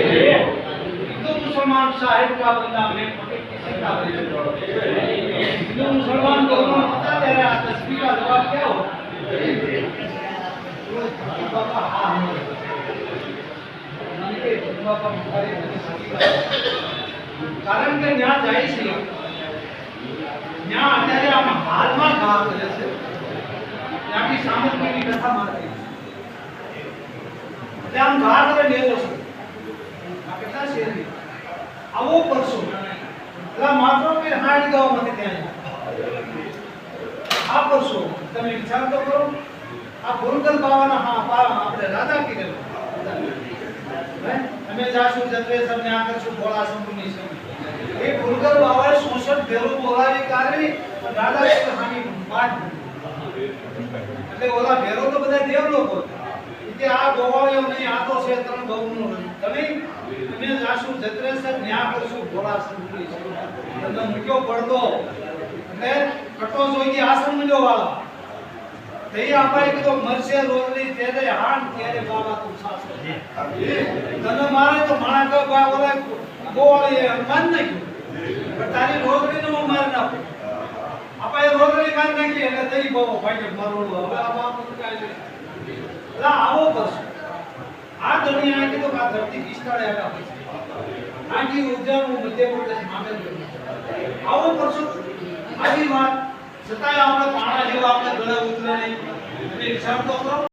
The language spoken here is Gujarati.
हिंदू मुसलमान साहिब का बंदा मैं पकड़ किसी का बंदा हिंदू मुसलमान दोनों पता दे रहा है तस्वीर का जवाब क्या हो बाबा हाँ મને કે બાબા મુખારી બધી સાચી વાત. કારણ કે ત્યાં જાય છે ત્યાં અત્યારે આમાં હાલમાં ઘા કરે છે ત્યાંથી સામગ્રીની કથા મારતી આમ ઘા કરે લેવો છે. આ કેટલા શેર આવો પરસો એટલે માત્ર કે હાડ મને ત્યાં આ પરસો તમે વિચાર તો કરો. આ ભૂલકલ બાવાના હા પા આપણે રાધા કીધેલું? અમે જાશું જત્રે સમને આ કરશું ભોળા શંભુની સમ. એ ભૂલકલ બાવાએ સોસઠ ભેરું બોલાવી કારણે રાધા કે હાની પાઠ એટલે ઓલા ભેરો તો બધા દેવ લોકો કે આ ગોવાળીઓ નહીં, આ તો છે ત્રણ ગૌનું તમે તમે જાશું જત્રે સર ન્યા કરશું ભોળા સુધી તમે મૂક્યો પડતો એટલે કટો જોઈ આ સમજો વાળા મરશે રોજની ત્યારે ત્યારે બાબા તું સાસો તને મારે તો માણા કા બા ઓલા ગોવાળીએ માન નાખ્યું. તારી રોજડીને હું મારી નાખું? આપણે રોજડી મારી નાખી એટલે તઈ બહુ ભાઈ મારું હવે આ કાંઈ નહીં એટલે આવો કરશો આ દુનિયા કીધું આ ધરતી કિસ્તાળે આવ્યા હોય છે. ઉદ્યાન હું મધ્ય પ્રદેશ માગે આવો પરસો આજી વાત છતાંય આપણે પાણા જેવા આપણે ગળે ઉતરે નહીં. એટલે હિસાબ તો